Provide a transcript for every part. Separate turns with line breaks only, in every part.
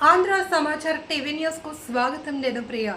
ఆంధ్ర సమాచార టీవీ స్వాగతం నేను ప్రియ.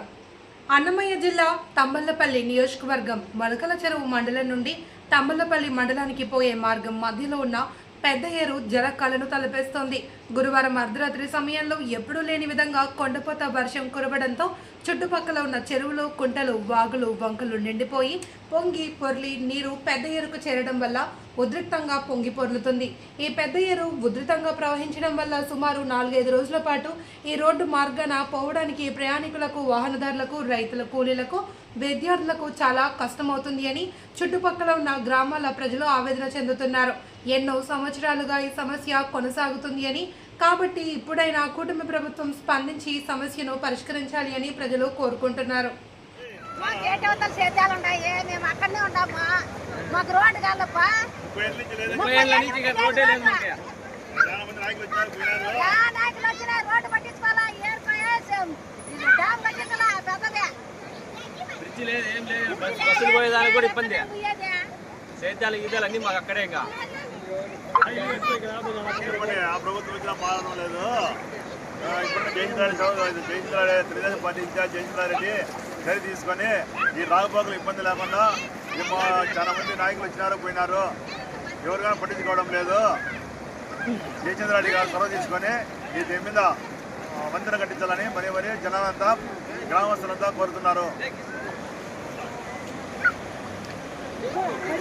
అన్నమయ్య జిల్లా తమ్మలపల్లి నియోజకవర్గం మలకల చెరువు మండలం నుండి తంబల్లపల్లి మండలానికి పోయే మార్గం మధ్యలో ఉన్న పెద్ద ఏరు జలకాలను తలపేస్తోంది. గురువారం అర్ధరాత్రి సమయంలో ఎప్పుడూ లేని విధంగా కొండపోత వర్షం కురవడంతో చుట్టుపక్కల ఉన్న చెరువులు కుంటలు వాగులు వంకలు నిండిపోయి పొంగి పొర్లి నీరు పెద్ద ఏరుకు చేరడం వల్ల ఉధృతంగా పొంగి పొర్లుతుంది. ఈ పెద్ద ఎరు ఉధృతంగా ప్రవహించడం వల్ల సుమారు నాలుగైదు రోజుల పాటు ఈ రోడ్డు మార్గాన పోవడానికి ప్రయాణికులకు వాహనదారులకు రైతుల కూలీలకు విద్యార్థులకు చాలా కష్టమవుతుంది అని చుట్టుపక్కల ఉన్న గ్రామాల ప్రజలు ఆవేదన చెందుతున్నారు. ఎన్నో సంవత్సరాలుగా ఈ సమస్య కొనసాగుతుంది అని కాబట్టి ఇప్పుడైనా కూటమి ప్రభుత్వం స్పందించి సమస్యను పరిష్కరించాలి అని ప్రజలు కోరుకుంటున్నారు.
అవతల సేద్యాలు ఉన్నాయి మేము అక్కడనే ఉంటామా? మాకు రోడ్డు కాదప్పా. నాయకులు వచ్చినా రోడ్డు పట్టించుకోవాలా? ఏర్పాటు డ్యామ్ పెద్దదే.
బస్సులు పోయేదానికి కూడా ఇబ్బంది.
పోయేదే.
సేద్యాలు గీదాలు అన్ని మాకు అక్కడే ఇంకా.
ఆ ప్రభుత్వం ఇచ్చిన పాలన లేదు ఇప్పుడు జయించాలి జయించాలి తెలుగుదేశం పార్టీ ఇన్ఛార్జ్ జయించారెడ్డి చర్య తీసుకొని ఈ రాకపోకలు ఇబ్బంది లేకుండా చాలా మంది నాయకులు వచ్చినారు పోయినారు ఎవరు కానీ పట్టించుకోవడం లేదు జయచంద్రారెడ్డి గారు చొరవ తీసుకొని ఈ దీని మీద మందిరం వంతెన కట్టించాలని మరి మరి జనాలంతా గ్రామస్తులంతా కోరుతున్నారు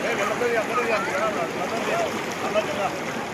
ఏ, వెళ్ళదు, వెళ్ళదు, వెళ్ళదు,